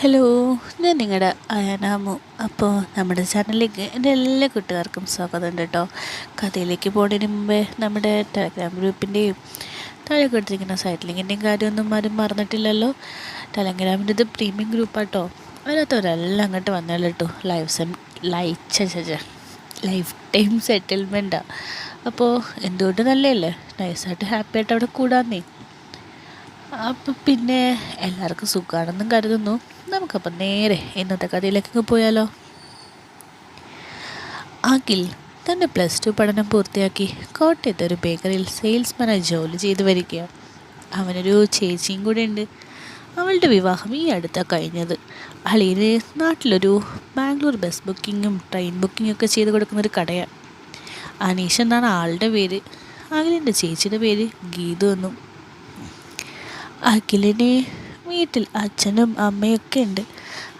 Hello ഞാൻ നിങ്ങളുടെ അയനാമു. അപ്പോൾ നമ്മുടെ ചാനലിലേക്ക് എന്റെ എല്ലാ കൂട്ടുകാർക്കും സ്വാഗതമുണ്ട് കേട്ടോ. കഥയിലേക്ക് പോകുന്നതിന് മുമ്പേ നമ്മുടെ ടെലഗ്രാം ഗ്രൂപ്പിന്റെയും താഴെ കൊടുത്തിരിക്കുന്ന സൈറ്റ് ലിങ്കിന്റെയും കാര്യമൊന്നും ആരും മറന്നിട്ടില്ലല്ലോ. ടെലഗ്രാമിന്റെ ഇത് പ്രീമിയം ഗ്രൂപ്പാട്ടോ അതിനകത്തവരെല്ലാം അങ്ങോട്ട് വന്നാലും കേട്ടോ ലൈഫ് സെം ലൈച്ച ലൈഫ് ടൈം സെറ്റിൽമെന്റാണ് അപ്പോൾ എന്തുകൊണ്ട് നല്ലതല്ലേ? നൈസായിട്ട് ഹാപ്പി ആയിട്ട് അവിടെ കൂടാന്നേ. അപ്പം പിന്നെ എല്ലാവർക്കും സുഖമാണെന്നും കരുതുന്നു. നമുക്കപ്പം നേരെ ഇന്നത്തെ കഥയിലേക്ക് പോയാലോ? അഖിൽ തന്റെ പ്ലസ് ടു പഠനം പൂർത്തിയാക്കി കോട്ടയത്തെ ഒരു ബേക്കറിയിൽ സെയിൽസ്മാനായി ജോലി ചെയ്തു വരികയാണ്. അവനൊരു ചേച്ചിയും കൂടെ ഉണ്ട് അവളുടെ വിവാഹം ഈ അടുത്താണ് കഴിഞ്ഞത്. അളിയന് നാട്ടിലൊരു ബാംഗ്ലൂർ ബസ് ബുക്കിങ്ങും ട്രെയിൻ ബുക്കിങ്ങും ഒക്കെ ചെയ്ത് കൊടുക്കുന്നൊരു കടയാണ്. അനീഷ് എന്നാണ് ആളുടെ പേര്. അഖിലിന്റെ ചേച്ചിയുടെ പേര് ഗീതു എന്നും. അഖിലിന് വീട്ടിൽ അച്ഛനും അമ്മയൊക്കെ ഉണ്ട്.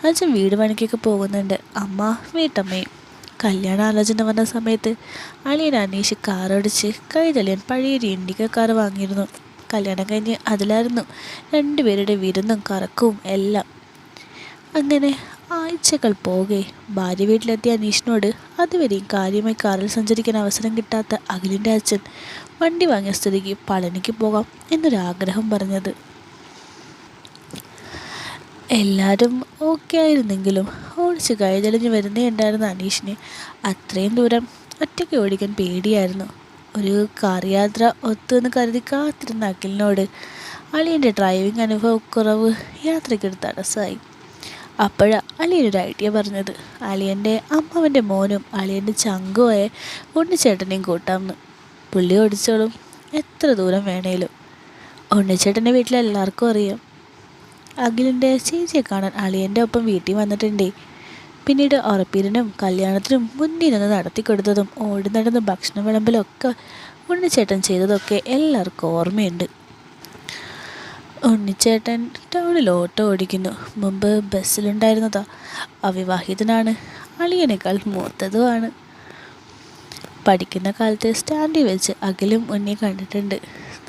അച്ഛൻ വീട് പണിക്കൊക്കെ പോകുന്നുണ്ട്. അമ്മ വീട്ടമ്മയും. കല്യാണ ആലോചന വന്ന സമയത്ത് അളിയൻ അനീഷ് കാറടിച്ച് കൈതളിയൻ പഴയൊരു ഇൻഡിക്ക കാർ വാങ്ങിയിരുന്നു. കല്യാണം കഴിഞ്ഞ് അതിലായിരുന്നു രണ്ടുപേരുടെ വിരുന്നും കറക്കവും എല്ലാം. അങ്ങനെ ആഴ്ചകൾ പോകെ. ഭാര്യ വീട്ടിലെത്തിയ അനീഷിനോട് അതുവരെയും കാര്യമായി കാറിൽ സഞ്ചരിക്കാൻ അവസരം കിട്ടാത്ത അഖിലിന്റെ അച്ഛൻ വണ്ടി വാങ്ങിയ സ്ഥിതിക്ക് പളനിക്ക് പോകാം എന്നൊരാഗ്രഹം പറഞ്ഞത്. എല്ലാവരും ഓക്കെ ആയിരുന്നെങ്കിലും ഓടിച്ച് കൈതെളിഞ്ഞ് വരുന്നേ ഉണ്ടായിരുന്ന അനീഷിന്. അത്രയും ദൂരം ഒറ്റയ്ക്ക് ഓടിക്കാൻ പേടിയായിരുന്നു. ഒരു കാർ യാത്ര കരുതി കാത്തിരുന്ന അഖിലിനോട് അളിയന്റെ ഡ്രൈവിംഗ് അനുഭവക്കുറവ് യാത്രയ്ക്കൊരു തടസ്സമായി. അപ്പോഴാണ് അളിയനൊരു ഐഡിയ പറഞ്ഞത്. അളിയന്റെ അമ്മാവന്റെ മോനും അളിയന്റെ ചങ്കുമായ ഉണ്ണിച്ചേട്ടനെയും കൂട്ടാമെന്ന്. പുള്ളി ഓടിച്ചോളും എത്ര ദൂരം വേണേലും. ഉണ്ണിച്ചേട്ടന്റെ വീട്ടിലെല്ലാവർക്കും അറിയാം. അഖിലിന്റെ ചേച്ചിയെ കാണാൻ അളിയന്റെ ഒപ്പം വീട്ടിൽ വന്നിട്ടുണ്ട്. പിന്നീട് ഉറപ്പീരനും കല്യാണത്തിനും മുന്നിൽ നിന്ന് നടത്തി കൊടുത്തതും ഓടി നടന്ന ഭക്ഷണ വിളമ്പലൊക്കെ ഉണ്ണിച്ചേട്ടൻ ചെയ്തതൊക്കെ എല്ലാവർക്കും ഓർമ്മയുണ്ട്. ഉണ്ണിച്ചേട്ടൻ ടൗണിൽ ഓട്ടോ ഓടിക്കുന്നു. മുമ്പ് ബസ്സിലുണ്ടായിരുന്നതാ. അവിവാഹിതനാണ്. അളിയനേക്കാൾ മൂത്തതുമാണ്. പഠിക്കുന്ന കാലത്ത് സ്റ്റാൻഡിൽ വെച്ച് അഖിലും ഉണ്ണിയെ കണ്ടിട്ടുണ്ട്.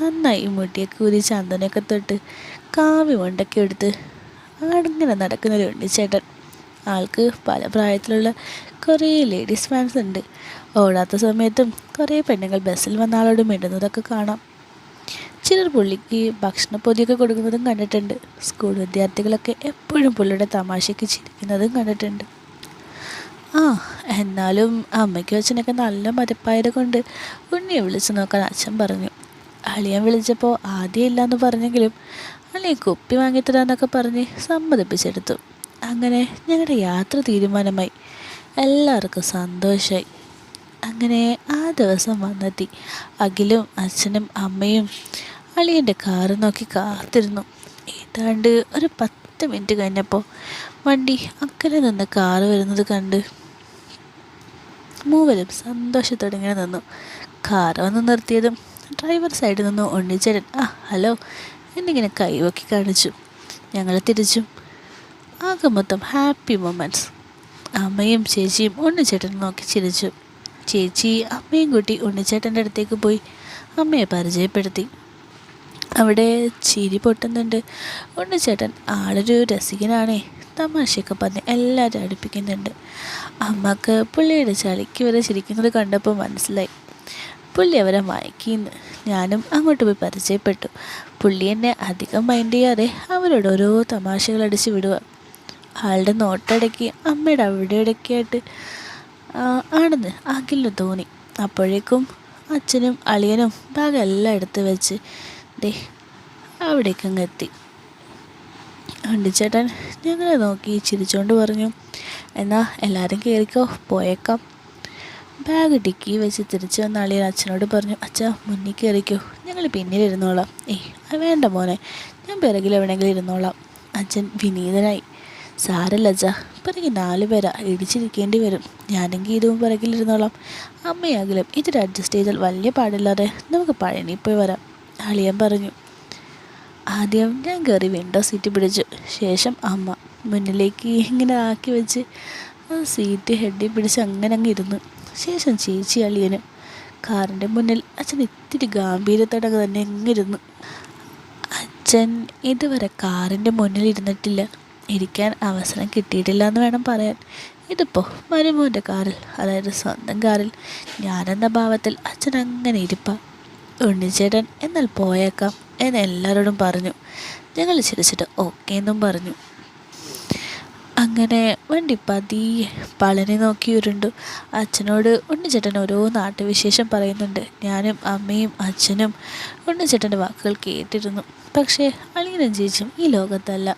നന്നായി മുടിയൊക്കെ ഊരി ചന്ദനമൊക്കെ തൊട്ട് കാവ്യ വണ്ടൊക്കെ എടുത്ത് അങ്ങനെ നടക്കുന്നൊരു ഉണ്ണിച്ചേട്ടൻ. ആൾക്ക് പല പ്രായത്തിലുള്ള കുറേ ലേഡീസ് ഫാൻസ് ഉണ്ട്. ഓടാത്ത സമയത്തും കുറേ പെണ്ണുങ്ങൾ ബസ്സിൽ വന്ന ആളോട് മിണ്ടുന്നതൊക്കെ കാണാം. ചിലർ പുള്ളിക്ക് ഭക്ഷണപ്പൊതിയൊക്കെ കൊടുക്കുന്നതും കണ്ടിട്ടുണ്ട്. സ്കൂൾ വിദ്യാർത്ഥികളൊക്കെ എപ്പോഴും പുള്ളിയുടെ തമാശയ്ക്ക് ചിരിക്കുന്നതും കണ്ടിട്ടുണ്ട്. ആ എന്നാലും അമ്മയ്ക്കും അച്ഛനൊക്കെ നല്ല മരപ്പായത് കൊണ്ട് ഉണ്ണിയെ വിളിച്ചു നോക്കാൻ അച്ഛൻ പറഞ്ഞു. അളിയൻ വിളിച്ചപ്പോൾ ആദ്യം ഇല്ലയെന്ന് പറഞ്ഞെങ്കിലും അളിയൻ കുപ്പി വാങ്ങിത്തരാന്നൊക്കെ പറഞ്ഞ് സമ്മതിപ്പിച്ചെടുത്തു. അങ്ങനെ ഞങ്ങളുടെ യാത്ര തീരുമാനമായി. എല്ലാവർക്കും സന്തോഷമായി അങ്ങനെ ആ ദിവസം വന്നെത്തി. അഖിലും അച്ഛനും അമ്മയും അളിയന്റെ കാറ് നോക്കി കാത്തിരുന്നു. ഏതാണ്ട് ഒരു പത്ത് മിനിറ്റ് കഴിഞ്ഞപ്പോൾ വണ്ടി അക്കരെ നിന്ന് കാറ് വരുന്നത് കണ്ട് മൂവരും സന്തോഷത്തോടെ ഇങ്ങനെ നിന്നു. കാറ് വന്ന് നിർത്തിയതും ഡ്രൈവർ സൈഡിൽ നിന്ന് ഉണ്ണിച്ചേരൻ ആ ഹലോ എന്നിങ്ങനെ കൈവക്കി കാണിച്ചു. ഞങ്ങൾ തിരിച്ചു ആകെ മൊത്തം ഹാപ്പി മൊമെന്റ്സ് അമ്മയും ചേച്ചിയും ഉണ്ണിച്ചേട്ടൻ നോക്കി ചിരിച്ചു. ചേച്ചി അമ്മയും കുട്ടി ഉണ്ണിച്ചേട്ടന്റെ അടുത്തേക്ക് പോയി. അമ്മയെ പരിചയപ്പെടുത്തി. അവിടെ ചിരി പൊട്ടുന്നുണ്ട്. ഉണ്ണിച്ചേട്ടൻ ആളൊരു രസികനാണേ. തമാശയൊക്കെ പറഞ്ഞ് എല്ലാവരും അടുപ്പിക്കുന്നുണ്ട്. അമ്മയ്ക്ക് പുള്ളിയുടെ ചളിക്ക് വരെ ചിരിക്കുന്നത് കണ്ടപ്പോൾ മനസ്സിലായി. പുള്ളി അവരെ വായിക്കുന്നു. ഞാനും അങ്ങോട്ട് പോയി പരിചയപ്പെട്ടു. പുള്ളി എന്നെ അധികം മൈൻഡ് ചെയ്യാതെ അവരോട് ഓരോ തമാശകൾ അടിച്ച് വിടുക. ആളുടെ നോട്ടടക്കി അമ്മയുടെ അവിടെ ഇടയ്ക്കായിട്ട് ആണെന്ന് അഖിലിന് തോന്നി. അപ്പോഴേക്കും അച്ഛനും അളിയനും ബാഗ് എല്ലാം എടുത്ത് വെച്ച് ദേ അവിടേക്കങ്ങ് എത്തി. ചേട്ടൻ ഞങ്ങളെ നോക്കി ചിരിച്ചുകൊണ്ട് പറഞ്ഞു എന്നാൽ എല്ലാവരും കയറിക്കോ പോയേക്കാം. ബാഗ് ഡിക്കി വെച്ച് തിരിച്ചു വന്ന അളിയൻ അച്ഛനോട് പറഞ്ഞു അച്ഛ മുന്നിൽ കയറിക്കോ ഞങ്ങൾ പിന്നിലിരുന്നോളാം ഇരുന്നോളാം. അത് വേണ്ട മോനെ. ഞാൻ പിറകിൽ എവിടെയെങ്കിലും ഇരുന്നോളാം. അച്ഛൻ വിനീതനായി സാരല്ല അച്ഛ പിറകിൽ നാല് പേരാ ഇടിച്ചിരിക്കേണ്ടി വരും. ഞാനെങ്കിൽ ഇതും പിറകിലിരുന്നോളാം അമ്മയാകിലും ഇതൊരു അഡ്ജസ്റ്റ് ചെയ്താൽ വലിയ പാടില്ലാതെ നമുക്ക് പഴനി പോയി വരാം. അളിയൻ പറഞ്ഞു. ആദ്യം ഞാൻ കയറി വിൻഡോ സീറ്റ് പിടിച്ചു. ശേഷം അമ്മ മുന്നിലേക്ക് ഇങ്ങനെ ആക്കി വെച്ച് സീറ്റ് ഹെഡിൽ പിടിച്ച് അങ്ങനെ അങ്ങ് ഇരുന്നു. ശേഷം ചേച്ചി അളിയന് കാറിന്റെ മുന്നിൽ അച്ഛൻ ഇത്തിരി ഗാംഭീര്യത്തോടെ തന്നെ എങ്ങിരുന്നു അച്ഛൻ ഇതുവരെ കാറിന്റെ മുന്നിൽ ഇരുന്നിട്ടില്ല. ഇരിക്കാൻ അവസരം കിട്ടിയിട്ടില്ല എന്ന് വേണം പറയാൻ. ഇതിപ്പോൾ മരുമോന്റെ കാറിൽ അതായത് സ്വന്തം കാറിൽ ഞാനെന്ന ഭാവത്തിൽ അച്ഛൻ അങ്ങനെ ഇരിപ്പ. ഉണ്ണിച്ചേട്ടൻ എന്നാൽ പോയേക്കാം എന്ന് എല്ലാവരോടും പറഞ്ഞു. ഞങ്ങൾ ചിരിച്ചിട്ട് ഓക്കേ എന്നും പറഞ്ഞു. അങ്ങനെ വണ്ടി പതിയെ പളനി നോക്കി ഉരുണ്ടു. അച്ഛനോട് ഉണ്ണിച്ചേട്ടൻ ഓരോ നാട്ടുവിശേഷം പറയുന്നുണ്ട്. ഞാനും അമ്മയും അച്ഛനും ഉണ്ണിച്ചേട്ടന്റെ വാക്കുകൾ കേട്ടിരുന്നു. പക്ഷേ അളിയനും ചേച്ചിയും ഈ ലോകത്തല്ല.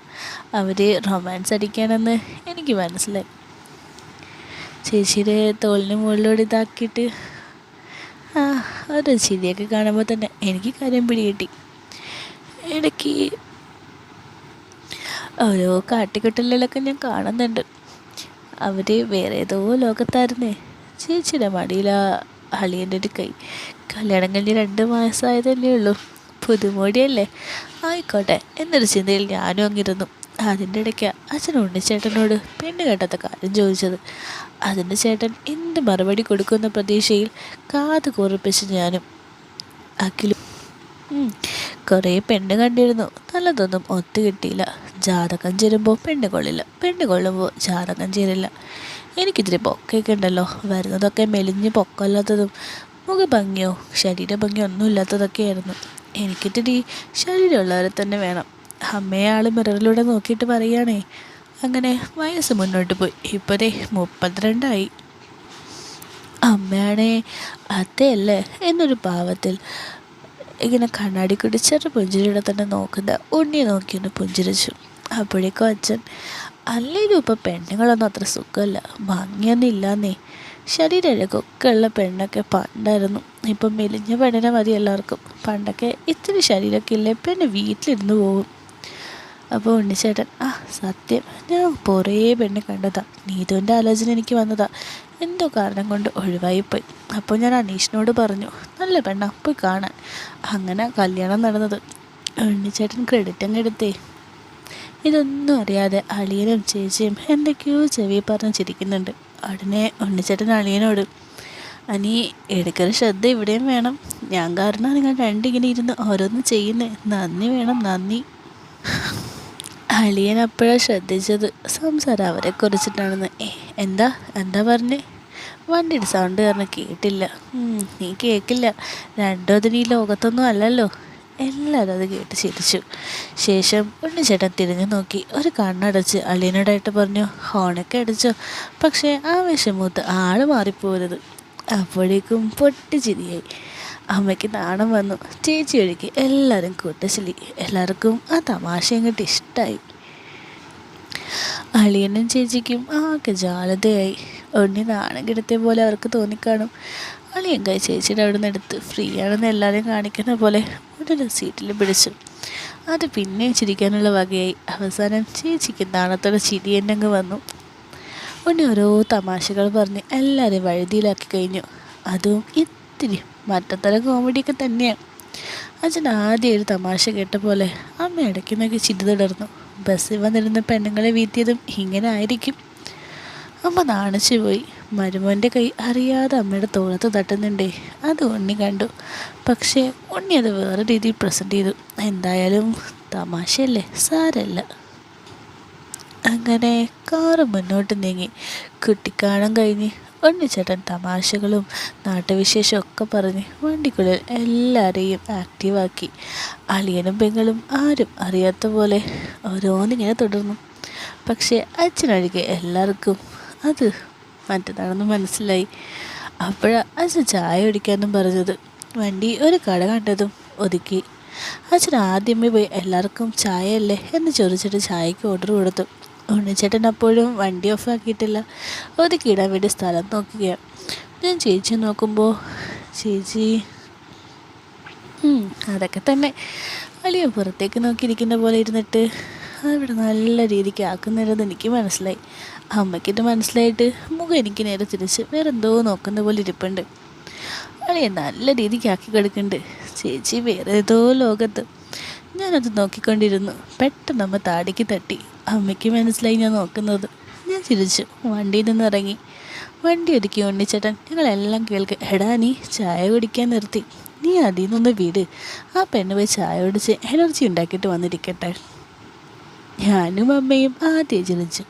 അവർ റൊമാൻസ് അടിക്കാനെന്ന് എനിക്ക് മനസ്സിലായി. ചേച്ചിയുടെ തോളിന് മുകളിലൂടെ ഇതാക്കിയിട്ട് ആ ഒരു ചിരിയൊക്കെ കാണുമ്പോൾ തന്നെ എനിക്ക് കാര്യം പിടികിട്ടി. ഇടയ്ക്ക് ഓരോ കാട്ടിക്കുട്ടലിലൊക്കെ ഞാൻ കാണുന്നുണ്ട്. അവർ വേറെ ഏതോ ലോകത്തായിരുന്നേ. ചേച്ചിയുടെ മടിയിൽ അളിയന്റെ ഒരു കൈ. കല്യാണം കഴിഞ്ഞ് രണ്ട് മാസമായതല്ലേ ഉള്ളൂ. പുതുമോടിയല്ലേ? ആയിക്കോട്ടെ എന്നൊരു ചിന്തയിൽ ഞാനും അങ്ങിരുന്നു. അതിന്റെ ഇടയ്ക്ക് അച്ഛൻ ഉണ്ണിച്ചേട്ടനോട് പെണ്ണ് കേട്ടത്ത കാര്യം ചോദിച്ചത്. അതിന്റെ ചേട്ടൻ എന്ത് മറുപടി കൊടുക്കുന്ന പ്രതീക്ഷയിൽ കാത് കുറിപ്പിച്ച് ഞാനും അഖിലും കുറേ പെണ്ണ് കണ്ടിരുന്നു. നല്ലതൊന്നും ഒത്തു കിട്ടിയില്ല. ജാതകം ചേരുമ്പോൾ പെണ്ണ് കൊള്ളില്ല കൊള്ളുമ്പോൾ ജാതകം ചേരില്ല. എനിക്കിതിരി പൊക്കൊക്കെ ഉണ്ടല്ലോ വരുന്നതൊക്കെ മെലിഞ്ഞ് പൊക്കല്ലാത്തതും മുഖഭംഗിയോ ശരീരഭംഗിയോ ഒന്നും ഇല്ലാത്തതൊക്കെയായിരുന്നു എനിക്കിത്തിരി ശരീരമുള്ളവരെ തന്നെ വേണം. അമ്മയെ ആൾ മിററിലൂടെ നോക്കിയിട്ട് പറയുകയാണേ. അങ്ങനെ വയസ്സ് മുന്നോട്ട് പോയി. ഇപ്പോഴേ മുപ്പത്തിരണ്ടായി. അമ്മയാണേ അതെയല്ലേ? എന്നൊരു പാവത്തിൽ ഇങ്ങനെ കണ്ണാടി കൂടി ചെറു പുഞ്ചിരിയുടെ തന്നെ നോക്കുന്ന ഉണ്ണി നോക്കിയൊന്ന് പുഞ്ചിരിച്ചു. അപ്പോഴേക്കും അച്ഛൻ അല്ലേലും ഇപ്പം പെണ്ണുങ്ങളൊന്നും അത്ര സുഖമല്ല ഭംഗിയൊന്നും ഇല്ലാന്നേ. ശരീരഴകൊക്കെ ഉള്ള പെണ്ണൊക്കെ പണ്ടായിരുന്നു. ഇപ്പം മെലിഞ്ഞ പെണ്ണിനെ മതി എല്ലാവർക്കും. പണ്ടൊക്കെ ഇത്തിരി ശരീരമൊക്കെ ഇല്ലേ പെണ്ണ് വീട്ടിലിരുന്ന് പോകും. അപ്പോൾ ഉണ്ണിച്ചേട്ടൻ ആ സത്യം. ഞാൻ കുറേ പെണ്ണ് കണ്ടതാ. നീതുവിന്റെ ആലോചന എനിക്ക് വന്നതാ. എന്തോ കാരണം കൊണ്ട് ഒഴിവായിപ്പോയി. അപ്പോൾ ഞാൻ അനീഷിനോട് പറഞ്ഞു നല്ല പെണ്ണ പോയി കാണാൻ. അങ്ങനെ കല്യാണം നടന്നത്. ഉണ്ണിച്ചേട്ടൻ ക്രെഡിറ്റ് അങ്ങ് എടുത്തേ. ഇതൊന്നും അറിയാതെ അളിയനും ചേച്ചിയും എന്തൊക്കെയോ ചെവി പറഞ്ഞ് ചിരിക്കുന്നുണ്ട് ഉടനെ ഉണ്ണിച്ചേട്ടൻ അളിയനോട് അനി എടുക്കുന്ന ശ്രദ്ധ ഇവിടെയും വേണം. ഞാൻ കാരണം നിങ്ങൾ രണ്ടിങ്ങനെ ഇരുന്ന് ഓരോന്ന് ചെയ്യുന്നേ. നന്ദി വേണം നന്ദി. അളിയൻ അപ്പോഴാണ് ശ്രദ്ധിച്ചത്. സംസാരം അവരെ കുറിച്ചിട്ടാണെന്ന്. എന്താ? എന്താ പറഞ്ഞേ? വണ്ടിയുടെ സൗണ്ട് കാരണം കേട്ടില്ല. നീ കേൾക്കില്ല രണ്ടോ അതിന് ഈ ലോകത്തൊന്നും അല്ലല്ലോ. എല്ലാവരും അത് കേട്ട് ചിരിച്ചു. ശേഷം ഉണ്ണിച്ചേട്ടൻ തിരിഞ്ഞു നോക്കി. ഒരു കണ്ണടച്ച് അളിയനോടായിട്ട് പറഞ്ഞു ഹോണൊക്കെ അടിച്ചോ. പക്ഷേ ആവേശമൂത്ത് ആൾ മാറിപ്പോരുത്. അപ്പോഴേക്കും പൊട്ടി ചിരിയായി. അമ്മയ്ക്ക് നാണം വന്നു. ചേച്ചി ഒഴുകി എല്ലാവരും കൂട്ടശലി എല്ലാവർക്കും ആ തമാശ അങ്ങോട്ട് ഇഷ്ടമായി അളിയനും ചേച്ചിക്കും ആകെ ജാലതയായി. ഉണ്ണി നാണം കിടത്തിയ പോലെ അവർക്ക് തോന്നിക്കാണും. അളിയൻ കൈ ചേച്ചിയുടെ അവിടെ നിന്ന് എടുത്ത് ഫ്രീ ആണെന്ന് എല്ലാവരെയും കാണിക്കുന്ന പോലെ ഒരു സീറ്റിൽ പിടിച്ചു. അത് പിന്നെ ചിരിക്കാനുള്ള വകയായി. അവസാനം ചേച്ചിക്ക് നാണത്തോടെ ചിരി എന്നെ അങ്ങ് വന്നു. ഉണ്ണി ഓരോ തമാശകൾ പറഞ്ഞ് എല്ലാവരെയും വഴുതിയിലാക്കി കഴിഞ്ഞു. അതും ഇത്തിരി മറ്റത്തരം കോമഡിയൊക്കെ തന്നെയാണ് അച്ഛൻ ആദ്യം ഒരു തമാശ കേട്ട പോലെ അമ്മ ഇടയ്ക്കുന്നൊക്കെ ചിരി തുടർന്നു. ബസ്സിൽ വന്നിരുന്ന പെണ്ണുങ്ങളെ വീത്തിയതും ഇങ്ങനെ ആയിരിക്കും. അമ്മ നാണിച്ചു പോയി. മരുമോന്റെ കൈ അറിയാതെ അമ്മയുടെ തോളത്ത് തട്ടുന്നുണ്ടേ. അത് ഉണ്ണി കണ്ടു. പക്ഷേ ഉണ്ണി അത് വേറെ രീതിയിൽ പ്രസന്റ് ചെയ്തു. എന്തായാലും തമാശയല്ലേ? സാരല്ല. അങ്ങനെ കാറ് മുന്നോട്ട് നീങ്ങി. കുട്ടിക്കാണം കഴിഞ്ഞ് ഉണ്ണിച്ചേട്ടൻ തമാശകളും നാട്ടുവിശേഷവും ഒക്കെ പറഞ്ഞ് വണ്ടിക്കുള്ളിൽ എല്ലാവരെയും ആക്റ്റീവാക്കി അളിയനും പെങ്ങളും ആരും അറിയാത്ത പോലെ ഓരോന്നിങ്ങനെ തുടർന്നു. പക്ഷേ അച്ഛനൊഴികെ എല്ലാവർക്കും അത് മറ്റേതാണെന്ന് മനസ്സിലായി. അപ്പോഴാണ് അച്ഛൻ ചായ കുടിക്കാമെന്നും പറഞ്ഞത്. വണ്ടി ഒരു കട കണ്ടതും ഒതുക്കി. അച്ഛൻ ആദ്യമേ പോയി എല്ലാവർക്കും ചായയല്ലേ? എന്ന് ചോദിച്ചിട്ട് ചായക്ക് ഓർഡർ കൊടുത്തു. ഉണ്ണിച്ചേട്ടൻ അപ്പോഴും വണ്ടി ഓഫാക്കിയിട്ടില്ല ഒതുക്കിയിടാൻ വേണ്ടി സ്ഥലം നോക്കുകയാണ് ഞാൻ ചേച്ചി നോക്കുമ്പോൾ ചേച്ചി. അതൊക്കെ തന്നെ. വലിയ പുറത്തേക്ക് നോക്കിയിരിക്കുന്ന പോലെ ഇരുന്നിട്ട് അവിടെ നല്ല രീതിക്ക് ആക്കുന്നില്ലെന്ന് എനിക്ക് മനസ്സിലായി. അമ്മയ്ക്കിട്ട് മനസ്സിലായിട്ട് മുഖം എനിക്ക് നേരെ തിരിച്ച് വേറെ എന്തോ നോക്കുന്ന പോലെ ഇരിപ്പുണ്ട്. അളിയെ നല്ല രീതിക്ക് ആക്കി കിടക്കുന്നുണ്ട്. ചേച്ചി വേറെ ഏതോ ലോകത്ത്. ഞാനത് നോക്കിക്കൊണ്ടിരുന്നു. പെട്ടെന്ന് അമ്മ താടിക്ക് തട്ടി. അമ്മയ്ക്ക് മനസ്സിലായി ഞാൻ നോക്കുന്നത്. ഞാൻ ചിരിച്ചു. വണ്ടിയിൽ നിന്ന് ഇറങ്ങി. വണ്ടി ഒരുക്കി ഉണ്ണിച്ചേട്ടൻ. ഞങ്ങളെല്ലാം കേൾക്ക്. എടാ നീ ചായ കുടിക്കാൻ നിർത്തി. നീ അതിൽ നിന്ന് വീട്. ആ പെണ്ണ് പോയി ചായ കുടിച്ച് എനർജി ഉണ്ടാക്കിയിട്ട് വന്നിരിക്കട്ടെ. ഞാനും അമ്മയും ആദ്യം ചിരിച്ചു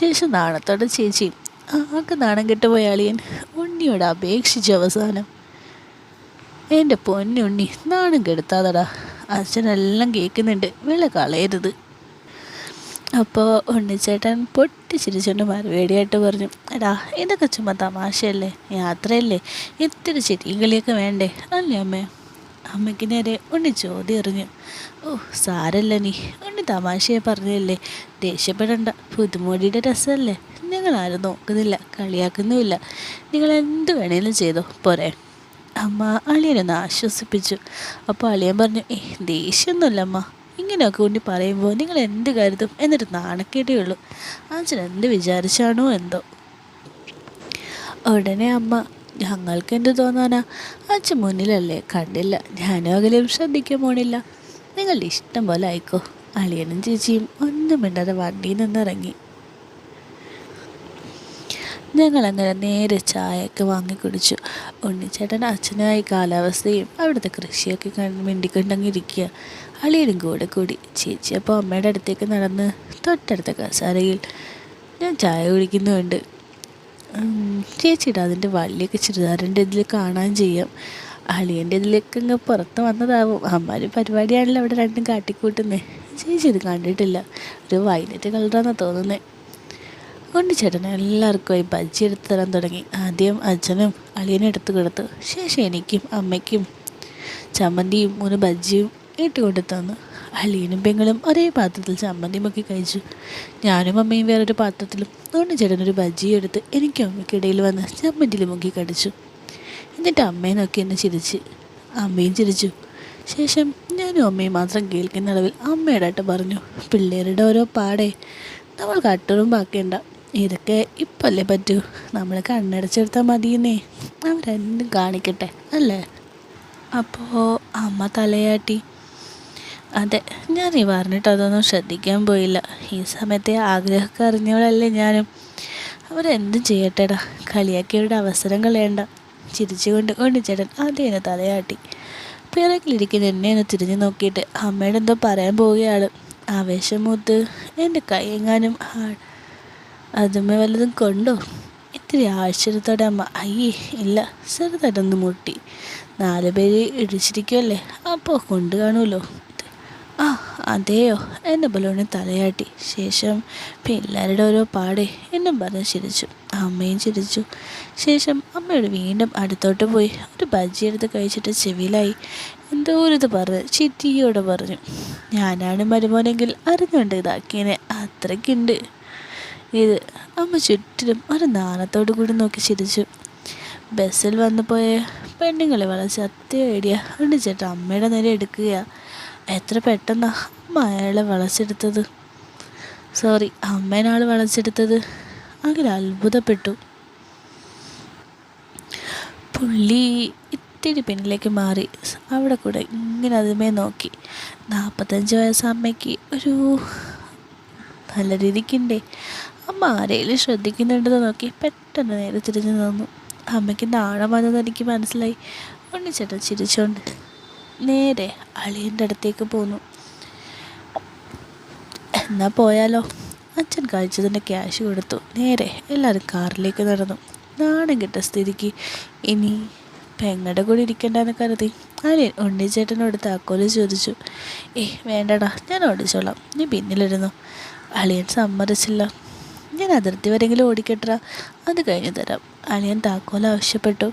ശേഷം നാണത്തോടെ ചേച്ചിയും ആകെ നാണം കെട്ടുപോയ അളിയൻ ഉണ്ണിയോട് അപേക്ഷിച്ചു അവസാനം. എന്റെ പൊന്നുണ്ണി നാണം കെടുത്താതടാ. അച്ഛനെല്ലാം കേൾക്കുന്നുണ്ട് വില കളയരുത്. അപ്പോൾ ഉണ്ണിച്ചേട്ടൻ പൊട്ടിച്ചിരിച്ചോണ്ട് മറുപടിയായിട്ട് പറഞ്ഞു എടാ ഇതൊക്കെ ചുമ്മാ തമാശയല്ലേ? യാത്രയല്ലേ? ഇത്തിരി ചിരിയും കളിയൊക്കെ വേണ്ടേ? അല്ലേ അമ്മേ? അമ്മയ്ക്ക് നേരെ ഉണ്ണി ചോദ്യം എറിഞ്ഞു ഓ സാരല്ല നീ ഉണ്ണി തമാശയെ പറഞ്ഞല്ലേ? ദേഷ്യപ്പെടണ്ട പുതുമോടിയുടെ രസമല്ലേ ഞങ്ങളാരും നോക്കുന്നില്ല കളിയാക്കുന്നുമില്ല. നിങ്ങൾ എന്ത് വേണേലും ചെയ്തോ പോരെ. അമ്മ അളിയനൊന്ന് ആശ്വസിപ്പിച്ചു. അപ്പോൾ അളിയൻ പറഞ്ഞു ഏ ദേഷ്യമൊന്നുമില്ല അമ്മ ഇങ്ങനെയൊക്കെ ഉണ്ണി പറയുമ്പോൾ നിങ്ങൾ എന്ത് കരുതും എന്നിട്ട് നാണക്കേട്ടേ ഉള്ളൂ. അച്ഛൻ എന്ത് വിചാരിച്ചാണോ എന്തോ. ഉടനെ അമ്മ ഞങ്ങൾക്ക് എന്ത് തോന്നാനാ? അച്ഛൻ മുന്നിലല്ലേ? കണ്ടില്ല. ഞാനും അകലെയും ശ്രദ്ധിക്കാൻ പോണില്ല നിങ്ങളുടെ ഇഷ്ടം പോലെ ആയിക്കോ. അളിയനും ചേച്ചിയും ഒന്നും മിണ്ടാതെ വണ്ടിയിൽ നിന്നിറങ്ങി. ഞങ്ങളങ്ങനെ നേരെ ചായയൊക്കെ വാങ്ങി കുടിച്ചു. ഉണ്ണിച്ചേട്ടൻ അച്ഛനായി കാലാവസ്ഥയും അവിടുത്തെ കൃഷിയൊക്കെ കണ്ട് മിണ്ടിക്കൊണ്ടങ്ങിരിക്കുക. അളിയനും കൂടെ കൂടി ചേച്ചി അപ്പോൾ അമ്മയുടെ അടുത്തേക്ക് നടന്ന് തൊട്ടടുത്ത കസാരയിൽ ഞാൻ ചായ കുടിക്കുന്നുണ്ട്. ചേച്ചിയുടെ അതിന്റെ വള്ളിയൊക്കെ ചുരിദാറിന്റെ ഇതിൽ കാണാൻ ചെയ്യാം. അളിയന്റെ ഇതിലേക്ക് അങ്ങ് പുറത്ത് വന്നതാവും. അമ്മാര് പരിപാടിയാണല്ലോ അവിടെ രണ്ടും കാട്ടിക്കൂട്ടുന്നത് ചേച്ചി ഇത് കണ്ടിട്ടില്ല. ഒരു വൈലറ്റ് കളറാണെന്നാണ് തോന്നുന്നത് ഉണ്ണിച്ചേട്ടൻ എല്ലാവർക്കും ബജ്ജി എടുത്ത് തരാൻ തുടങ്ങി. ആദ്യം അച്ഛനും അളിയനും എടുത്തു കൊടുത്തു ശേഷം എനിക്കും അമ്മയ്ക്കും ചമ്മന്തിയും ഒരു ബജ്ജിയും ഇട്ടുകൊണ്ട് തന്നു. അളിയനും പെങ്ങളും ഒരേ പാത്രത്തിൽ ചമ്മന്തി മുക്കി കഴിച്ചു. ഞാനും അമ്മയും വേറൊരു പാത്രത്തിലും. അതുകൊണ്ട് ചേട്ടനൊരു ബജ്ജി എടുത്ത് എനിക്കും അമ്മയ്ക്കിടയിൽ വന്ന് ചമ്മന്തിയിൽ മുക്കി കടിച്ചു. എന്നിട്ട് അമ്മയെ നോക്കി എന്നെ ചിരിച്ച്. അമ്മയും ചിരിച്ചു. ശേഷം ഞാനും അമ്മയും മാത്രം കേൾക്കുന്ന അളവിൽ അമ്മയുടെ പറഞ്ഞു പിള്ളേരുടെ ഓരോ പാടേ നമ്മൾ കട്ടറും ബാക്കിയുണ്ട. ഇതൊക്കെ ഇപ്പല്ലേ പറ്റൂ? നമ്മൾ കണ്ണടച്ചെടുത്താൽ മതിയെന്നേ. അവരെന്തും കാണിക്കട്ടെ അല്ലേ? അപ്പോൾ അമ്മ തലയാട്ടി. അതെ ഞാൻ ഈ പറഞ്ഞിട്ട് അതൊന്നും ശ്രദ്ധിക്കാൻ പോയില്ല. ഈ സമയത്തെ ആഗ്രഹമൊക്കെ അറിഞ്ഞവളല്ലേ ഞാനും. അവരെന്തും ചെയ്യട്ടെടാ. കളിയാക്കിയവരുടെ അവസരം കളയണ്ട. ചിരിച്ചുകൊണ്ട് ഉണ്ണിച്ചേട്ടൻ അതേനെ തലയാട്ടി. പിറകിലിരിക്കുന്ന എന്നെ ഒന്ന് തിരിഞ്ഞു നോക്കിയിട്ട് അമ്മയുടെ എന്തോ പറയാൻ പോവുകയാണ്. ആവേശം മൂത്ത് എന്റെ കൈ എങ്ങാനും അതുമ്മേ വല്ലതും കൊണ്ടോ? ഇത്തിരി ആശ്ചര്യത്തോടെ അമ്മ അയ്യേ ഇല്ല ചെറുതായിട്ടൊന്ന് മുട്ടി. നാല് പേര് ഇടിച്ചിരിക്കുമല്ലേ അപ്പോൾ കൊണ്ടു കാണുമല്ലോ ആ അതെയോ? എന്നെ ബലൂണിൽ തലയാട്ടി. ശേഷം പിള്ളേരുടെ ഓരോ പാടെ എന്നും പറഞ്ഞ് ചിരിച്ചു. അമ്മയും ചിരിച്ചു. ശേഷം അമ്മയോട് വീണ്ടും അടുത്തോട്ട് പോയി. ഒരു ബജ്ജി എടുത്ത് കഴിച്ചിട്ട് ചെവിയിലായി. എന്തോ ഒരു ഇത് പറഞ്ഞ് ചിറ്റിയോട് പറഞ്ഞു. ഞാനാണ് മരുമോനെങ്കിൽ അറിഞ്ഞുകൊണ്ട് ഇതാക്കിയനെ. അത്രയ്ക്കുണ്ട്. ഇത് അമ്മ ചുറ്റിലും ഒരു നാണത്തോടു കൂടി നോക്കി ചിരിച്ചു. ബസ്സിൽ വന്നു പോയ പെണ്ണുങ്ങളെ വളച്ച് ഉണ്ട് ചേട്ടാ അമ്മയുടെ നേരെ എടുക്കുക എത്ര പെട്ടെന്നാ അമ്മ അയാളെ വളച്ചെടുത്തത്. സോറി അമ്മേനാൾ വളച്ചെടുത്തത്. അങ്ങനെ അത്ഭുതപ്പെട്ടു. പുള്ളി ഇത്തിരി പിന്നിലേക്ക് മാറി. അവിടെ കൂടെ ഇങ്ങനെ അതുമേ നോക്കി. നാൽപ്പത്തഞ്ച് വയസ്സ് അമ്മയ്ക്ക് ഒരു നല്ല രീതിക്കുണ്ടേ. അമ്മ ആരെങ്കിലും ശ്രദ്ധിക്കുന്നുണ്ടെന്ന് നോക്കി പെട്ടെന്ന് നേരെ തിരിഞ്ഞു നിന്നു. അമ്മയ്ക്ക് നാണം വന്നതെനിക്ക് മനസ്സിലായി. ഉണ്ണിച്ചേട്ടൻ ചിരിച്ചോണ്ട് നേരെ അളിയന്റെ അടുത്തേക്ക് പോന്നു. എന്നാൽ പോയാലോ? അച്ഛൻ കഴിച്ചതിന്റെ ക്യാഷ് കൊടുത്തു. നേരെ എല്ലാവരും കാറിലേക്ക് നടന്നു. നാണം കിട്ട സ്ഥിതിക്ക് ഇനി പെങ്ങടെ കൂടെ ഇരിക്കണ്ടെന്ന് കരുതി. അളിയൻ ഉണ്ണിച്ചേട്ടനോട് താക്കോൽ ചോദിച്ചു. ഏയ് വേണ്ടടാ ഞാൻ ഓടിച്ചോളാം. നീ പിന്നിലിരുന്നു. അളിയൻ സമ്മതിച്ചില്ല. ഞാൻ അതിർത്തി വരെങ്കിലും ഓടിക്കട്ടാ അത് കഴിഞ്ഞു തരാം. അളിയൻ താക്കോൽ ആവശ്യപ്പെട്ടു.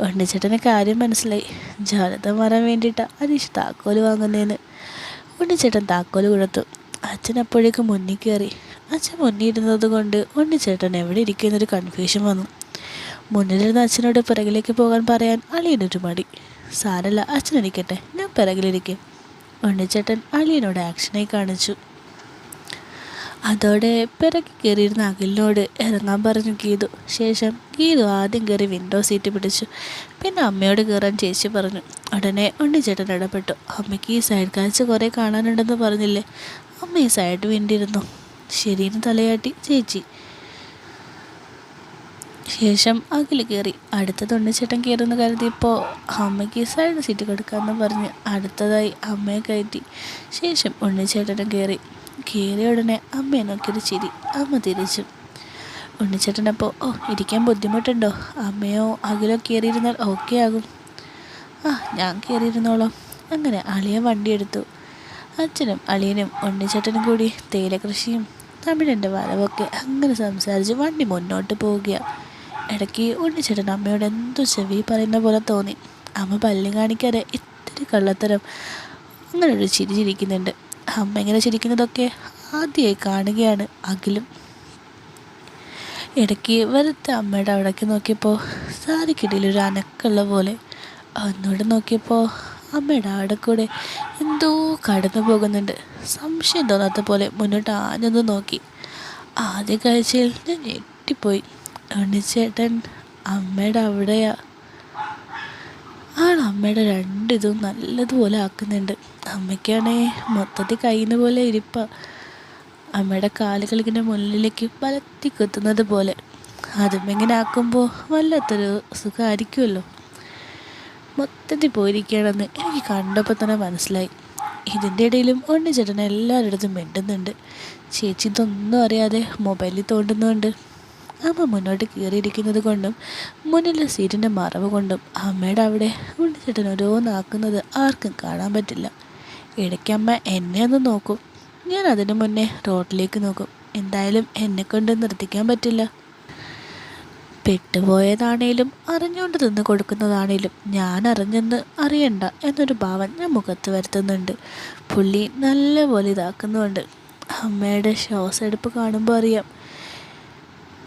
ഉണ്ണിച്ചേട്ടന് കാര്യം മനസ്സിലായി. ജാലത മാറാൻ വേണ്ടിയിട്ടാണ് അനീഷ് താക്കോൽ വാങ്ങുന്നതെന്ന് ഉണ്ണിച്ചേട്ടൻ താക്കോൽ കൊടുത്തു. അച്ഛൻ അപ്പോഴേക്കും മുന്നിൽ കയറി. അച്ഛൻ മുന്നിൽ ഇരുന്നത് കൊണ്ട് ഉണ്ണിച്ചേട്ടൻ എവിടെ ഇരിക്കുന്നൊരു കൺഫ്യൂഷൻ വന്നു. മുന്നിലിരുന്ന അച്ഛനോട് പിറകിലേക്ക് പോകാൻ പറയാൻ അളിയനൊരു മടി. സാരല്ല അച്ഛനിരിക്കട്ടെ ഞാൻ പിറകിലിരിക്കും. ഉണ്ണിച്ചേട്ടൻ അളിയനോട് ആക്ഷനായി കാണിച്ചു. അതോടെ പിറകി കയറിയിരുന്ന അഖിലിനോട് ഇറങ്ങാൻ പറഞ്ഞു ഗീതു. ശേഷം ഗീതു ആദ്യം കയറി വിൻഡോ സീറ്റ് പിടിച്ചു. പിന്നെ അമ്മയോട് കയറാൻ ചേച്ചി പറഞ്ഞു. ഉടനെ ഉണ്ണിച്ചേട്ടൻ ഇടപെട്ടു. അമ്മയ്ക്ക് ഈ സൈഡ് കാഴ്ച കുറേ കാണാനുണ്ടെന്ന് പറഞ്ഞില്ലേ? അമ്മ ഈ സൈഡ് വിണ്ടിരുന്നു ശരിയെന്ന് തലയാട്ടി ചേച്ചി. ശേഷം അഖിൽ കയറി അടുത്തത് ഉണ്ണിച്ചേട്ടൻ കയറുന്ന കരുതിയപ്പോൾ അമ്മയ്ക്ക് സൈഡ് സീറ്റ് കൊടുക്കാമെന്ന് പറഞ്ഞ് അടുത്തതായി അമ്മയെ കയറ്റി. ശേഷം ഉണ്ണിച്ചേട്ടനും കയറി കയറിയ ഉടനെ അമ്മയെ നോക്കിയൊരു ചിരി. അമ്മ തിരിച്ചു. ഉണ്ണിച്ചേട്ടനപ്പോൾ ഓ ഇരിക്കാൻ ബുദ്ധിമുട്ടുണ്ടോ? അമ്മയോ അകലോ കയറിയിരുന്നാൽ ഓക്കെ ആകും. ആ ഞാൻ കയറിയിരുന്നോളാം അങ്ങനെ അളിയൻ വണ്ടിയെടുത്തു അച്ഛനും അളിയനും ഉണ്ണിച്ചേട്ടനും കൂടി തേയില കൃഷിയും തമിഴിന്റെ വരവൊക്കെ അങ്ങനെ സംസാരിച്ച് വണ്ടി മുന്നോട്ട് പോവുകയാണ് ഇടയ്ക്ക് ഉണ്ണിച്ചേട്ടൻ അമ്മയോട് എന്തോ ചെവി പറയുന്ന പോലെ തോന്നി. അമ്മ പല്ലി കാണിക്കാതെ ഇത്തിരി കള്ളത്തരം. അങ്ങനെ ഒരു ചിരി ചിരിക്കുന്നുണ്ട്. അമ്മ ഇങ്ങനെ ചിരിക്കുന്നതൊക്കെ ആദ്യമായി കാണുകയാണ്. അഖിലും ഇടയ്ക്ക് വെറുതെ അമ്മയുടെ അവിടേക്ക് നോക്കിയപ്പോൾ സാരിക്കിടയിൽ ഒരു അനക്കുള്ള പോലെ ഒന്നുകൂടെ നോക്കിയപ്പോൾ അമ്മയുടെ അവിടെ കൂടെ എന്തോ കടന്നു പോകുന്നുണ്ട്. സംശയം തോന്നാത്ത പോലെ മുന്നോട്ട് ആഞ്ഞൊന്ന് നോക്കി. ആദ്യ കാഴ്ചയിൽ ഞാൻ ഞെട്ടിപ്പോയി. ഉണ്ണിച്ചേട്ടൻ അമ്മയുടെ അവിടെയാ. ആൾ അമ്മയുടെ രണ്ടിതും നല്ലതുപോലെ ആക്കുന്നുണ്ട്. അമ്മയ്ക്കാണേ മൊത്തത്തിൽ കഴിയുന്ന പോലെ ഇരിപ്പ. അമ്മയുടെ കാലുകൾ ഇങ്ങനെ മുന്നിലേക്ക് പലത്തി കുത്തുന്നത് പോലെ. അതും ഇങ്ങനെ ആക്കുമ്പോൾ വല്ലാത്തൊരു സുഖമായിരിക്കുമല്ലോ മൊത്തത്തിൽ പോയിരിക്കുകയാണെന്ന് എനിക്ക് കണ്ടപ്പോൾ തന്നെ മനസ്സിലായി. ഇതിന്റെ ഇടയിലും ഉണ്ണി ചേട്ടൻ എല്ലാവരുടെ അടുത്തും മിണ്ടുന്നുണ്ട്. ചേച്ചി ഇതൊന്നും അറിയാതെ മൊബൈലിൽ തോണ്ടുന്നുണ്ട്. അമ്മ മുന്നോട്ട് കയറിയിരിക്കുന്നത് കൊണ്ടും മുന്നിലെ സീറ്റിന്റെ മറവ് കൊണ്ടും അമ്മയുടെ അവിടെ ഉണ്ണിച്ചേട്ടൻ ഓരോന്നാക്കുന്നത് ആർക്കും കാണാൻ പറ്റില്ല. ഇടയ്ക്ക് അമ്മ എന്നെ ഒന്ന് നോക്കും. ഞാൻ അതിനു മുന്നേ റോഡിലേക്ക് നോക്കും. എന്തായാലും എന്നെ കൊണ്ട് നിർത്തിക്കാൻ പറ്റില്ല. പെട്ടുപോയതാണേലും അറിഞ്ഞുകൊണ്ട് തിന്ന് കൊടുക്കുന്നതാണേലും ഞാൻ അറിഞ്ഞെന്ന് അറിയണ്ട എന്നൊരു ഭാവം ഞാൻ മുഖത്ത് വരുത്തുന്നുണ്ട്. പുള്ളി നല്ലപോലെ ഇതാക്കുന്നുണ്ട്. അമ്മയുടെ എടുപ്പ് കാണുമ്പോൾ അറിയാം.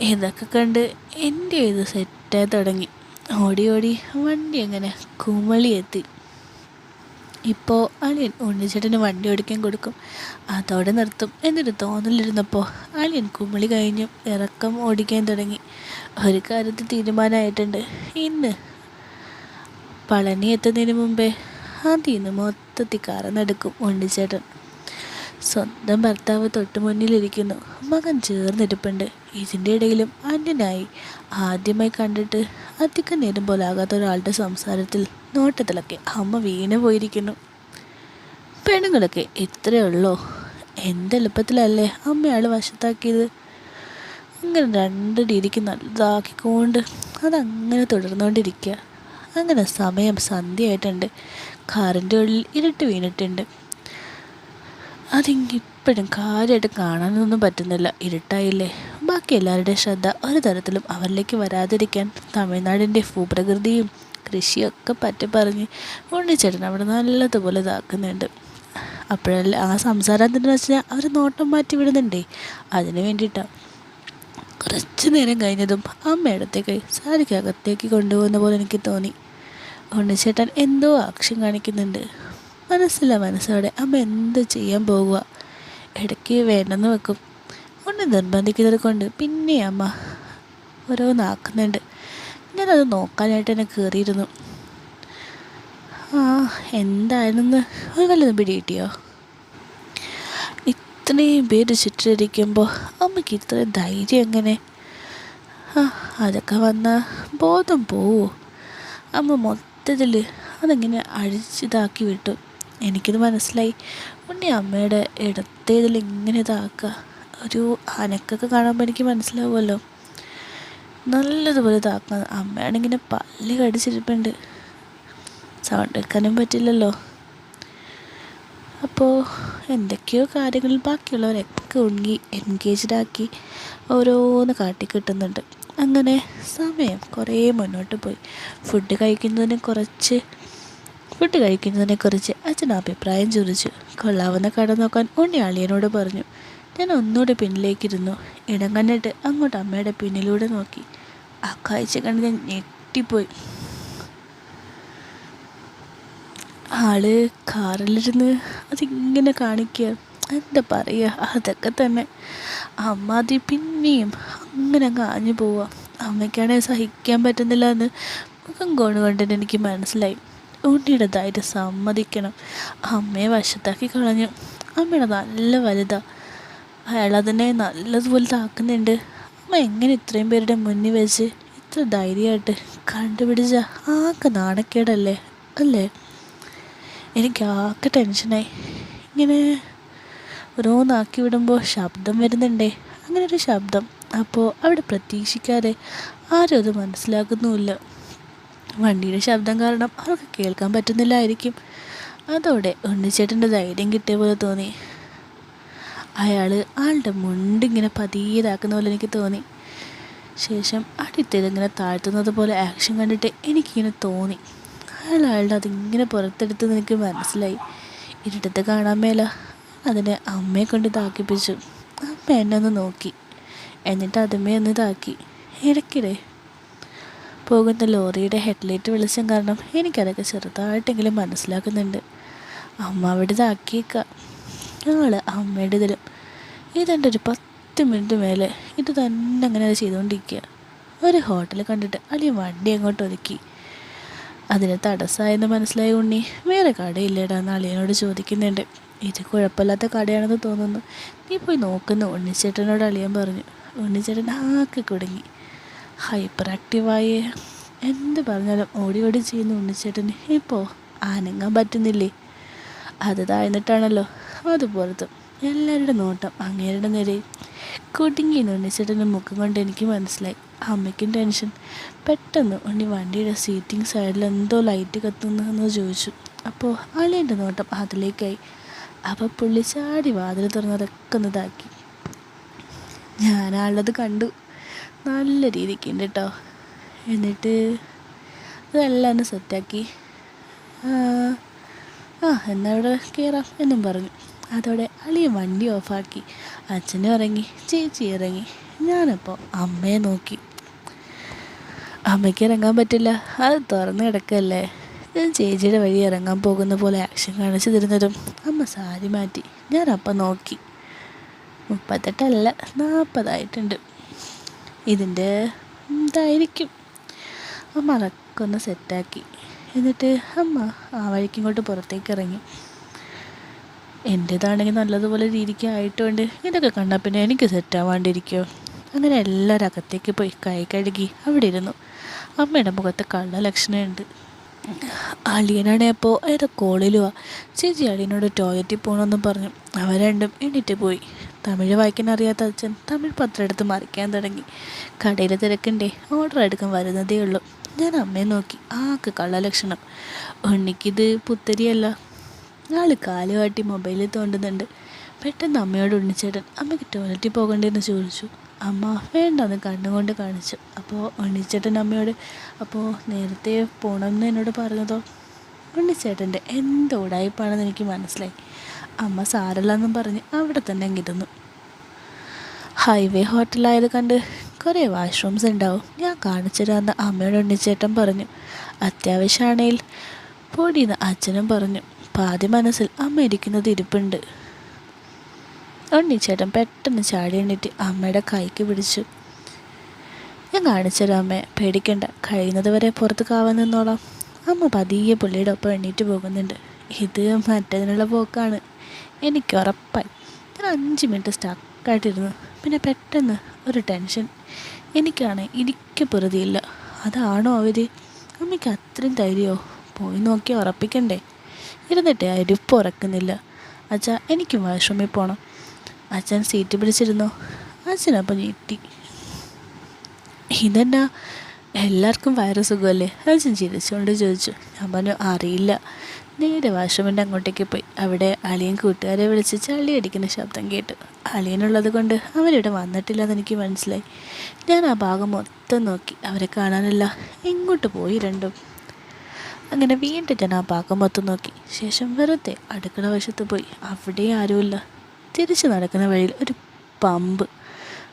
ഇതൊക്കെ കണ്ട് എന്റെ ഇത് സെറ്റായി തുടങ്ങി. ഓടി ഓടി വണ്ടി അങ്ങനെ കുമളി എത്തി ഇപ്പോൾ അളിയൻ ഉണ്ണിച്ചേട്ടന് വണ്ടി ഓടിക്കാൻ കൊടുക്കും. അതോടെ നിർത്തും എന്നൊരു തോന്നലിരുന്നപ്പോൾ അളിയൻ കുമിളി കഴിഞ്ഞു ഇറക്കം ഓടിക്കാൻ തുടങ്ങി. ഒരു കാര്യത്തിൽ തീരുമാനമായിട്ടുണ്ട് ഇന്ന് പളനി എത്തുന്നതിന് മുമ്പേ അതിന്ന് മൊത്തത്തിൽ കറന്നെടുക്കും ഉണ്ണിച്ചേട്ടൻ. സ്വന്തം ഭർത്താവ് തൊട്ടു മുന്നിലിരിക്കുന്നു. മകൻ ചേർന്നിരിപ്പുണ്ട്. ഇതിന്റെ ഇടയിലും അന്യനായി. ആദ്യമായി കണ്ടിട്ട് അധികം നേരം പോലാകാത്ത ഒരാളുടെ സംസാരത്തിൽ നോട്ടത്തിലൊക്കെ അമ്മ വീണു പോയിരിക്കുന്നു. പെണ്ണുങ്ങളൊക്കെ ഇത്രയേ ഉള്ളൂ. എന്തെളുപ്പത്തിലല്ലേ അമ്മയാൾ വശത്താക്കിയത്? അങ്ങനെ രണ്ട് രീതിക്ക് നല്ലതാക്കിക്കൊണ്ട് അതങ്ങനെ തുടർന്നുകൊണ്ടിരിക്കുക. അങ്ങനെ സമയം സന്ധ്യയായിട്ടുണ്ട്. കാറിന്റെ ഉള്ളിൽ ഇരുട്ട് വീണിട്ടുണ്ട്. അതിങ്ങിപ്പോഴും കാര്യമായിട്ട് കാണാനൊന്നും പറ്റുന്നില്ല. ഇരുട്ടായില്ലേ? ബാക്കി എല്ലാവരുടെയും ശ്രദ്ധ ഒരു തരത്തിലും അവരിലേക്ക് വരാതിരിക്കാൻ തമിഴ്നാടിന്റെ ഭൂപ്രകൃതിയും കൃഷിയൊക്കെ പറ്റി പറഞ്ഞ് ഉണ്ണിച്ചേട്ടൻ അവിടെ നല്ലതുപോലെ ഇതാക്കുന്നുണ്ട്. അപ്പോഴല്ല ആ സംസാരം എന്തെന്ന് വെച്ചാൽ അവർ നോട്ടം മാറ്റി വിടുന്നുണ്ടേ? അതിന് വേണ്ടിയിട്ടാണ് കുറച്ച് നേരം കഴിഞ്ഞതും അമ്മയിടത്തേക്ക് സാരിക്കകത്തേക്ക് കൊണ്ടുപോകുന്ന പോലെ എനിക്ക് തോന്നി. ഉണ്ണിച്ചേട്ടൻ എന്തോ ആക്ഷൻ കാണിക്കുന്നുണ്ട്. മനസ്സില്ല മനസ്സോടെ അമ്മ എന്ത് ചെയ്യാൻ പോകുക ഇടയ്ക്ക് വേണ്ടെന്ന് വെക്കും. ഒന്ന് നിർബന്ധിക്കുന്നത് കൊണ്ട് പിന്നെ അമ്മ ഓരോന്നാക്കുന്നുണ്ട് ഞാനത് നോക്കാനായിട്ട് എന്നെ കയറിയിരുന്നു ആ എന്തായിരുന്നെന്ന് ഒരു വല്ലതും പിടി കിട്ടിയോ ഇത്രയും പേര് ചുറ്റിരിക്കുമ്പോൾ അമ്മയ്ക്ക് ഇത്രയും ധൈര്യം എങ്ങനെ? ആ അതൊക്കെ വന്നാൽ ബോധം പോവോ? അമ്മ മൊത്തത്തിൽ അതെങ്ങനെ അഴിച്ചിതാക്കി വിട്ടു. എനിക്കിത് മനസ്സിലായി. ഉണ്ണി അമ്മയുടെ ഇടത്തേതിൽ ഇങ്ങനെ ഇതാക്കുക. ഒരു അനക്കൊക്കെ കാണുമ്പോൾ എനിക്ക് മനസ്സിലാവുമല്ലോ. നല്ലതുപോലെ ഇതാക്കുന്നത് അമ്മയാണിങ്ങനെ പല്ല് കടിച്ചിരിപ്പുണ്ട്. സൗണ്ട് വെക്കാനും പറ്റില്ലല്ലോ. അപ്പോൾ എന്തൊക്കെയോ കാര്യങ്ങൾ ബാക്കിയുള്ളവരൊക്കെ ഉണ്ണി എൻഗേജ്ഡാക്കി ഓരോന്ന് കാട്ടിക്കിട്ടുന്നുണ്ട്. അങ്ങനെ സമയം കുറേ മുന്നോട്ട് പോയി. ഫുഡ് കഴിക്കുന്നതിന് കുറച്ച് ഫുഡ് കഴിക്കുന്നതിനെക്കുറിച്ച് അച്ഛൻ അഭിപ്രായം ചോദിച്ചു. കൊള്ളാവുന്ന കട നോക്കാൻ ഉണ്ണി അളിയനോട് പറഞ്ഞു. ഞാൻ ഒന്നുകൂടെ പിന്നിലേക്കിരുന്നു. ഇടം കണ്ടിട്ട് അങ്ങോട്ട് അമ്മയുടെ പിന്നിലൂടെ നോക്കി. ആ കാഴ്ച കണ്ട് ഞാൻ ഞെട്ടിപ്പോയി. ആൾ കാറിലിരുന്ന് അതിങ്ങനെ കാണിക്കുക എന്താ പറയുക അതൊക്കെ തന്നെ. അമ്മ അതി പിന്നെയും അങ്ങനെ അങ്ങ് ആഞ്ഞു പോവുക അമ്മയ്ക്കാണെങ്കിൽ സഹിക്കാൻ പറ്റുന്നില്ല എന്ന് മുഖം കൊണ്ടുകൊണ്ടിട്ട് എനിക്ക് മനസ്സിലായി. ഉണ്ണിയുടെ സമ്മതിക്കണം. അമ്മയെ വശത്താക്കി കളഞ്ഞു. അമ്മയുടെ നല്ല വലുതാ. അയാൾ അതിനെ നല്ലതുപോലെ താക്കുന്നുണ്ട്. അമ്മ എങ്ങനെ ഇത്രയും പേരുടെ മുന്നിൽ വെച്ച് ഇത്ര ധൈര്യമായിട്ട് കണ്ടുപിടിച്ച ആകെ നാണക്കേടല്ലേ അല്ലേ? എനിക്ക് ആകെ ടെൻഷനായി. ഇങ്ങനെ ഓരോന്നാക്കി വിടുമ്പോൾ ശബ്ദം വരുന്നുണ്ടേ. അങ്ങനെ ഒരു ശബ്ദം. അപ്പോൾ അവിടെ പ്രതീക്ഷിക്കാതെ ആരും അത് മനസ്സിലാക്കുന്നുമില്ല. വണ്ടിയുടെ ശബ്ദം കാരണം അവർക്ക് കേൾക്കാൻ പറ്റുന്നില്ലായിരിക്കും. അതോടെ ഉണ്ണിച്ചേട്ടന്റെ ധൈര്യം കിട്ടിയ പോലെ തോന്നി. അയാൾ ആളുടെ മുണ്ടിങ്ങനെ പതിയതാക്കുന്ന പോലെ എനിക്ക് തോന്നി. ശേഷം അടുത്തിങ്ങനെ താഴ്ത്തുന്നത് പോലെ ആക്ഷൻ കണ്ടിട്ട് എനിക്കിങ്ങനെ തോന്നി. അയാൾ അയാളുടെ അതിങ്ങനെ പുറത്തെടുത്ത് എനിക്ക് മനസ്സിലായി. ഇരുട്ടത്ത് കാണാൻ മേല. അതിനെ അമ്മയെ കൊണ്ട് താക്കിപ്പിച്ചു അമ്മ എന്നെ ഒന്ന് നോക്കി. എന്നിട്ട് അതുമേ ഒന്ന് ഇതാക്കി. ഇടയ്ക്കിടെ പോകുന്ന ലോറിയുടെ ഹെഡ്ലൈറ്റ് വെളിച്ചം കാരണം എനിക്കതൊക്കെ ചെറുതായിട്ടെങ്കിലും മനസ്സിലാക്കുന്നുണ്ട്. അമ്മ അവിടെ ഇതാക്കിയേക്കാം ഞങ്ങൾ അമ്മയുടെ ഇതിലും. ഇതെന്റെ ഒരു പത്ത് മിനിറ്റ് മേലെ ഇത് തന്നെ അങ്ങനെ അത് ചെയ്തുകൊണ്ടിരിക്കുക ഒരു ഹോട്ടൽ കണ്ടിട്ട് അല്ലെങ്കിൽ വണ്ടി അങ്ങോട്ട് ഒതുക്കി. അതിന് തടസ്സമായെന്ന് മനസ്സിലായി ഉണ്ണി. വേറെ കടയില്ലേടാ എന്ന് അളിയനോട് ചോദിക്കുന്നുണ്ട്. ഇത് കുഴപ്പമില്ലാത്ത കടയാണെന്ന് തോന്നുന്നു. നീ പോയി നോക്കുന്നു ഉണ്ണിച്ചേട്ടനോട് അളിയൻ പറഞ്ഞു. ഉണ്ണിച്ചേട്ടൻ ആക്കി കുടുങ്ങി. ഹൈപ്പർ ആക്റ്റീവായി എന്ത് പറഞ്ഞാലും ഓടി ഓടി ചെയ്യുന്ന ഉണ്ണിച്ചേട്ടന് ഇപ്പോൾ അനങ്ങാൻ പറ്റുന്നില്ലേ? അത് താഴ്ന്നിട്ടാണല്ലോ. അതുപോലത്തെ എല്ലാവരുടെ നോട്ടം അങ്ങേരുടെ നേരെ കുടുങ്ങി ഉണ്ണിച്ചേട്ടന്റെ മുഖം കൊണ്ട് എനിക്ക് മനസ്സിലായി. അമ്മയ്ക്കും ടെൻഷൻ. പെട്ടെന്ന് ഉണ്ണി വണ്ടിയുടെ സീറ്റിംഗ് സൈഡിൽ എന്തോ ലൈറ്റ് കത്തുന്നതെന്ന് ചോദിച്ചു. അപ്പോൾ അളിയന്റെ നോട്ടം അതിലേക്കായി. അപ്പോൾ പുള്ളി ചാടി വാതിൽ തുറന്നതൊക്കെ ഒന്ന് ഇതാക്കി. ഞാനാളത് കണ്ടു. നല്ല രീതിക്ക് ഉണ്ട് കേട്ടോ എന്നിട്ട് അതെല്ലാം ഒന്ന് സെറ്റാക്കി ആ എന്നാൽ ഇവിടെ കയറാം എന്നും പറഞ്ഞു. അതോടെ അളിയ വണ്ടി ഓഫാക്കി അച്ഛനും ഇറങ്ങി ചേച്ചി ഇറങ്ങി ഞാനപ്പോൾ അമ്മയെ നോക്കി. അമ്മയ്ക്ക് ഇറങ്ങാൻ പറ്റില്ല. അത് തുറന്ന് കിടക്കല്ലേ. ഞാൻ ചേച്ചിയുടെ വഴി ഇറങ്ങാൻ പോകുന്ന പോലെ ആക്ഷൻ കാണിച്ചു തരുന്നതും അമ്മ സാരി മാറ്റി. ഞാൻ നോക്കി. മുപ്പത്തെട്ടല്ല നാൽപ്പതായിട്ടുണ്ട് ഇതിന്റെ ഇതായിരിക്കും. അമ്മ അതൊക്കെ ഒന്ന് സെറ്റാക്കി. എന്നിട്ട് അമ്മ ആ വഴിക്ക് ഇങ്ങോട്ട് പുറത്തേക്ക് ഇറങ്ങി. എന്റേതാണെങ്കിൽ നല്ലതുപോലെ രീതിക്ക് ആയിട്ടുണ്ട്. ഇതൊക്കെ കണ്ടാൽ പിന്നെ എനിക്ക് സെറ്റാവാണ്ടിരിക്കുമോ അങ്ങനെ എല്ലാവരും അകത്തേക്ക് പോയി കൈ കഴുകി അവിടെ ഇരുന്നു. അമ്മയുടെ മുഖത്ത് കള്ള ലക്ഷണമുണ്ട് അളിയനാണെ അപ്പോൾ ഏതോ കോളിലുവാ. ചേച്ചി അളിയനോട് ടോയ്ലറ്റിൽ പോകണമെന്ന് പറഞ്ഞു. അവ രണ്ടും എണീറ്റ് പോയി. തമിഴ് വായിക്കാൻ അറിയാത്ത അച്ഛൻ തമിഴ് പത്രം എടുത്ത് മറിക്കാൻ തുടങ്ങി. കടയിൽ തിരക്കണ്ടേ ഓർഡർ എടുക്കാൻ വരുന്നതേ ഉള്ളൂ. ഞാൻ അമ്മയെ നോക്കി ആക്ക് കള്ളലക്ഷണം. ഉണ്ണിക്കിത് പുത്തരിയല്ല. ആൾ കാലുവാട്ടി മൊബൈലിൽ തോണ്ടുന്നുണ്ട്. പെട്ടെന്ന് അമ്മയോട് ഉണ്ണിച്ചേട്ടൻ അമ്മയ്ക്ക് ടോയ്ലറ്റിൽ പോകണ്ടെന്ന് ചോദിച്ചു. അമ്മ വേണ്ടെന്ന് കണ്ണുകൊണ്ട് കാണിച്ചു. അപ്പോൾ ഉണ്ണിച്ചേട്ടൻ അമ്മയോട് അപ്പോൾ നേരത്തെ പോകണമെന്ന് എന്നോട് പറഞ്ഞതോ? ഉണ്ണിച്ചേട്ടന്റെ എന്തോടായിപ്പാണെന്ന് എനിക്ക് മനസ്സിലായി. അമ്മ സാരല്ലെന്നും പറഞ്ഞ് അവിടെ തന്നെ അങ്ങിരുന്നു ഹൈവേ ഹോട്ടലായത് കണ്ട് കുറേ വാഷ്റൂംസ് ഉണ്ടാവും ഞാൻ കാണിച്ചു തരാമെന്ന് അമ്മയോട് ഉണ്ണിച്ചേട്ടൻ പറഞ്ഞു. അത്യാവശ്യമാണേൽ പൊടിയെന്ന് അച്ഛനും പറഞ്ഞു. പാതി മനസ്സിൽ അമ്മ ഇരിക്കുന്നത് ഇരിപ്പുണ്ട്. ഉണ്ണിച്ചേട്ടൻ പെട്ടെന്ന് ചാടി എണ്ണിട്ട് അമ്മയുടെ കൈക്ക് പിടിച്ചു. ഞാൻ കാണിച്ചു തരാം അമ്മയെ പേടിക്കണ്ട. കഴിയുന്നത് വരെ പുറത്ത് കാവാൻ നിന്നോളാം. അമ്മ പതിയെ പുള്ളിയുടെ ഒപ്പം എണ്ണീറ്റ് പോകുന്നുണ്ട്. ഇത് മറ്റതിനുള്ള പോക്കാണ്. എനിക്ക് ഉറപ്പായി. ഞാൻ അഞ്ച് മിനിറ്റ് സ്റ്റക്കായിട്ടിരുന്നു പിന്നെ പെട്ടെന്ന് ഒരു ടെൻഷൻ. എനിക്കാണ് ഇരിക്ക പൊറുതിയില്ല. അതാണോ അവർ അമ്മയ്ക്ക് അത്രയും ധൈര്യമോ പോയി നോക്കി ഉറപ്പിക്കണ്ടേ? ഇരുന്നിട്ടേ അരിപ്പ് ഉറക്കുന്നില്ല. അച്ഛാ എനിക്ക് വാഷ്റൂമിൽ പോകണം അച്ഛൻ സീറ്റ് പിടിച്ചിരുന്നു. അച്ഛനപ്പം ഞെട്ടി. ഇതെന്നാ? എല്ലാവർക്കും വയറ് സുഖമല്ലേ? അച്ഛൻ ചിരിച്ചുകൊണ്ട് ചോദിച്ചു. ഞാൻ പറഞ്ഞു അറിയില്ല. നേരെ വാഷ്റൂമിന്റെ അങ്ങോട്ടേക്ക് പോയി. അവിടെ അളിയൻ കൂട്ടുകാരെ വിളിച്ച് ചള്ളി അടിക്കുന്ന ശബ്ദം കേട്ടു. അളിയനുള്ളത് കൊണ്ട് അവരിവിടെ വന്നിട്ടില്ലെന്ന് എനിക്ക് മനസ്സിലായി. ഞാൻ ആ ഭാഗം മൊത്തം നോക്കി. അവരെ കാണാനല്ല എങ്ങോട്ട് പോയി രണ്ടും. അങ്ങനെ വീണ്ടും ഞാൻ ആ ഭാഗം മൊത്തം നോക്കി. ശേഷം വെറുതെ അടുക്കള വശത്ത് പോയി. അവിടെ ആരുമില്ല. തിരിച്ചു നടക്കുന്ന വഴിയിൽ ഒരു പമ്പ്.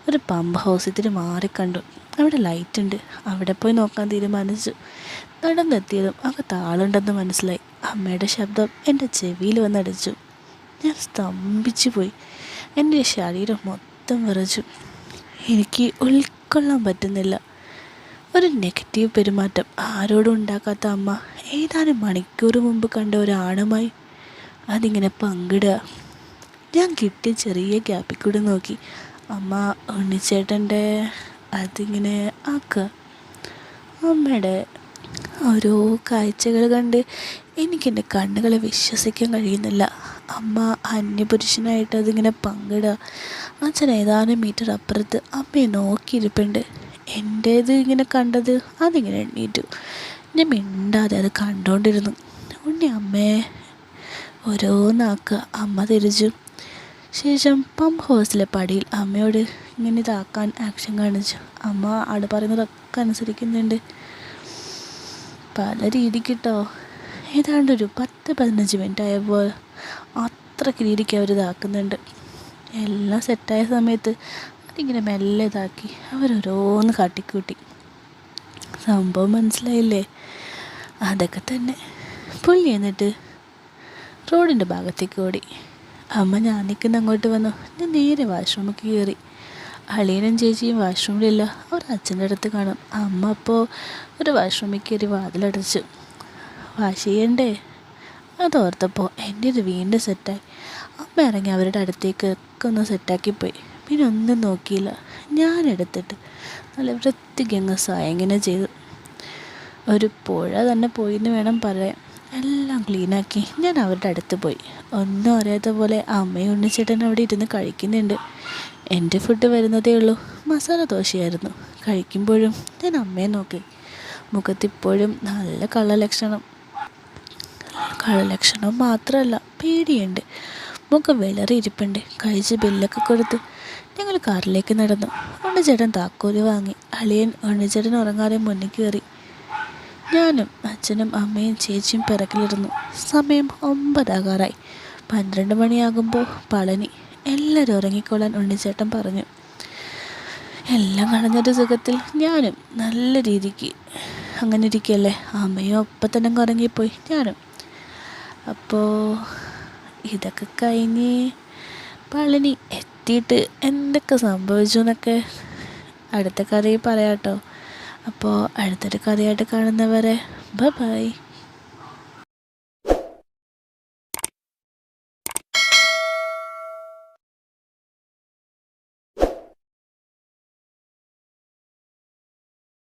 ഒരു പമ്പ് ഹൗസ് മാറി മാറിക്കണ്ടു അവിടെ ലൈറ്റ് ഉണ്ട്. അവിടെ പോയി നോക്കാൻ തീരുമാനിച്ചു. നടന്നെത്തിയതും അകത്ത് മനസ്സിലായി. അമ്മയുടെ ശബ്ദം എന്റെ ചെവിയിൽ വന്നടിച്ചു. ഞാൻ സ്തംഭിച്ചു പോയി. എന്റെ ശരീരം മൊത്തം വിറച്ചു. എനിക്ക് ഉൾക്കൊള്ളാൻ പറ്റുന്നില്ല. ഒരു നെഗറ്റീവ് പെരുമാറ്റം. ആരോടും ഉണ്ടാക്കാത്ത അമ്മ ഏതാനും മണിക്കൂർ മുമ്പ് കണ്ട ഒരാണുമായി അതിങ്ങനെ പങ്കിടുക. ഞാൻ കിട്ടിയ ചെറിയ ഗ്യാപ്പിൽ കൂടെ നോക്കി. അമ്മ ഉണ്ണിച്ചേട്ടന്റെ അതിങ്ങനെ ആക്കുക. അമ്മയുടെ ഓരോ കാഴ്ചകൾ കണ്ട് എനിക്കെന്റെ കണ്ണുകളെ വിശ്വസിക്കാൻ കഴിയുന്നില്ല. അമ്മ അന്യപുരുഷനായിട്ട് അതിങ്ങനെ പങ്കിടുക. അച്ഛൻ ഏതാനും മീറ്റർ അപ്പുറത്ത് അമ്മയെ നോക്കിയിരിപ്പുണ്ട്. എന്റേത് ഇങ്ങനെ കണ്ടത് അതിങ്ങനെ എണ്ണീറ്റു. ഞാൻ മിണ്ടാതെ അത് കണ്ടുകൊണ്ടിരുന്നു ഉണ്ണി അമ്മേ. ഓരോന്നാക്കുക. അമ്മ തിരിച്ചു. ശേഷം പമ്പ് ഹൗസിലെ പടിയിൽ അമ്മയോട് ഇങ്ങനെ ഇതാക്കാൻ ആക്ഷൻ കാണിച്ചു. അമ്മ ആട് പറയുന്നതൊക്കെ അനുസരിക്കുന്നുണ്ട്. പല രീതിക്കിട്ടോ. ഏതാണ്ട് ഒരു പത്ത് പതിനഞ്ച് മിനിറ്റ് ആയപ്പോൾ അത്രയ്ക്ക് രീതിക്ക് അവർ ഇതാക്കുന്നുണ്ട്. എല്ലാം സെറ്റായ സമയത്ത് അതിങ്ങനെ മെല്ലെ ഇതാക്കി അവരോരോന്ന് കാട്ടിക്കൂട്ടി. സംഭവം മനസ്സിലായില്ലേ? അതൊക്കെ തന്നെ. പുള്ളി എന്നിട്ട് റോഡിന്റെ ഭാഗത്തേക്ക് ഓടി. അമ്മ ഞാൻ നിൽക്കുന്ന അങ്ങോട്ട് വന്നു. ഞാൻ നേരെ വാഷ്റൂമിൽ കയറി. അളിയനും ചേച്ചിയും വാഷ്റൂമിലില്ല അവർ അച്ഛന്റെ അടുത്ത് കാണും. അമ്മ അപ്പോൾ ഒരു വാഷ്റൂമിൽ കയറി വാതിലടച്ചു. വാഷ് ചെയ്യണ്ടേ അതോർത്തപ്പോൾ എന്റെ ഇത് വീണ്ടും സെറ്റായി. അമ്മ ഇറങ്ങി അവരുടെ അടുത്തേക്ക് ഒക്കെ ഒന്ന് സെറ്റാക്കി പോയി. പിന്നെ ഒന്നും നോക്കിയില്ല. ഞാൻ എടുത്തിട്ട് നല്ല വൃത്തിക്ക് അങ്ങ് സായങ്ങനെ ചെയ്തു. ഒരു പുഴ തന്നെ പോയി എന്ന് വേണം പറയാൻ. എല്ലാം ക്ലീനാക്കി. ഞാൻ അവരുടെ അടുത്ത് പോയി. ഒന്നും അറിയാത്ത പോലെ അമ്മയും ഉണ്ണിച്ചേട്ടൻ അവിടെ ഇരുന്ന് കഴിക്കുന്നുണ്ട്. എന്റെ ഫുഡ് വരുന്നതേ ഉള്ളൂ. മസാല ദോശയായിരുന്നു. കഴിക്കുമ്പോഴും ഞാൻ അമ്മയെ നോക്കി. മുഖത്തിപ്പോഴും നല്ല കള്ളലക്ഷണം. കള്ളലക്ഷണം മാത്രമല്ല പേടിയുണ്ട്. മുഖം വിളറിയിരിപ്പുണ്ട്. കഴിച്ച് ബില്ലൊക്കെ കൊടുത്ത് ഞങ്ങൾ കാറിലേക്ക് നടന്നു. ഉണ്ണിച്ചേട്ടൻ താക്കോൽ വാങ്ങി. അളിയൻ ഉണ്ണിച്ചേട്ടൻ ഉറങ്ങാതെ മുന്നിൽ കയറി. ഞാനും അച്ഛനും അമ്മയും ചേച്ചിയും പിറക്കിലിരുന്നു സമയം ഒമ്പതാകാറായി. പന്ത്രണ്ട് മണിയാകുമ്പോൾ പളനി. എല്ലാവരും ഉറങ്ങിക്കൊള്ളാൻ ഉണ്ണിച്ചേട്ടൻ പറഞ്ഞു. എല്ലാം കളഞ്ഞൊരു സുഖത്തിൽ ഞാനും നല്ല രീതിക്ക് അങ്ങനെ ഇരിക്കുകയല്ലേ അമ്മയും ഒപ്പം തന്നെ ഉറങ്ങിപ്പോയി ഞാനും. അപ്പോൾ ഇതൊക്കെ കഴിഞ്ഞ് പളനി എത്തിയിട്ട് എന്തൊക്കെ സംഭവിച്ചു എന്നൊക്കെ അടുത്ത കഥയിൽ പറയാം കേട്ടോ അപ്പോൾ അടുത്തൊരു കഥയായിട്ട് കാണുന്നവരെ ബൈ